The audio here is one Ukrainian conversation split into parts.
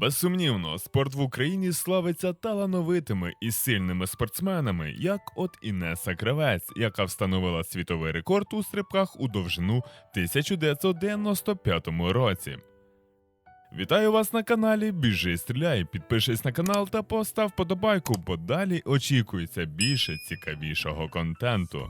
Безсумнівно, спорт в Україні славиться талановитими і сильними спортсменами, як от Інеса Кравець, яка встановила світовий рекорд у стрибках у довжину 1995 році. Вітаю вас на каналі Біжи стріляй. Підпишись на канал та постав подобайку, бо далі очікується більше цікавішого контенту.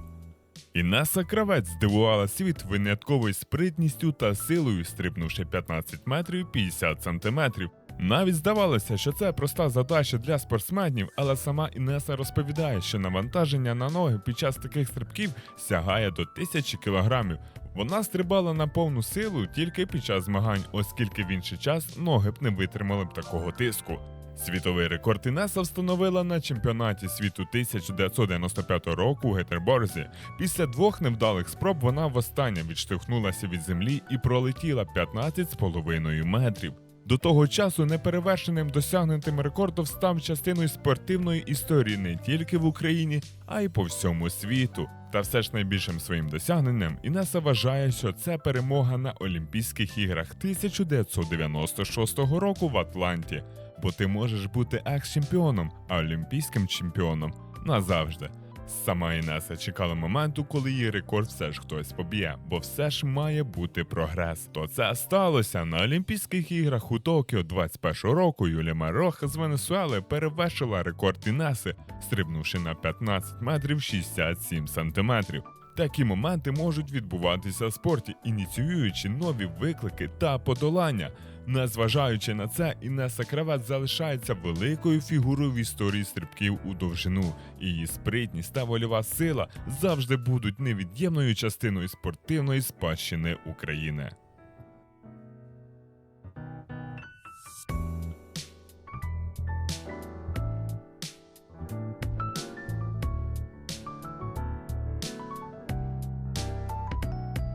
Інеса Кравець здивувала світ винятковою спритністю та силою, стрибнувши 15 метрів 50 сантиметрів. Навіть здавалося, що це проста задача для спортсменів, але сама Інеса розповідає, що навантаження на ноги під час таких стрибків сягає до тисячі кілограмів. Вона стрибала на повну силу тільки під час змагань, оскільки в інший час ноги б не витримали б такого тиску. Світовий рекорд Інеса встановила на чемпіонаті світу 1995 року у Гетерборзі. Після двох невдалих спроб вона востаннє відштовхнулася від землі і пролетіла 15,5 метрів. До того часу неперевершеним досягнутим рекордом став частиною спортивної історії не тільки в Україні, а й по всьому світу. Та все ж найбільшим своїм досягненням Інеса вважає, що це перемога на Олімпійських іграх 1996 року в Атланті. Бо ти можеш бути екс-чемпіоном, а олімпійським чемпіоном назавжди. Сама Інеса чекала моменту, коли її рекорд все ж хтось поб'є, бо все ж має бути прогрес. То це сталося на Олімпійських іграх у Токіо 21 року. Юлія Марох з Венесуели перевершила рекорд Інеси, стрибнувши на 15 метрів 67 сантиметрів. Такі моменти можуть відбуватися в спорті, ініціюючи нові виклики та подолання. Незважаючи на це, Інеса Кравець залишається великою фігурою в історії стрибків у довжину. Її спритність та вольова сила завжди будуть невід'ємною частиною спортивної спадщини України.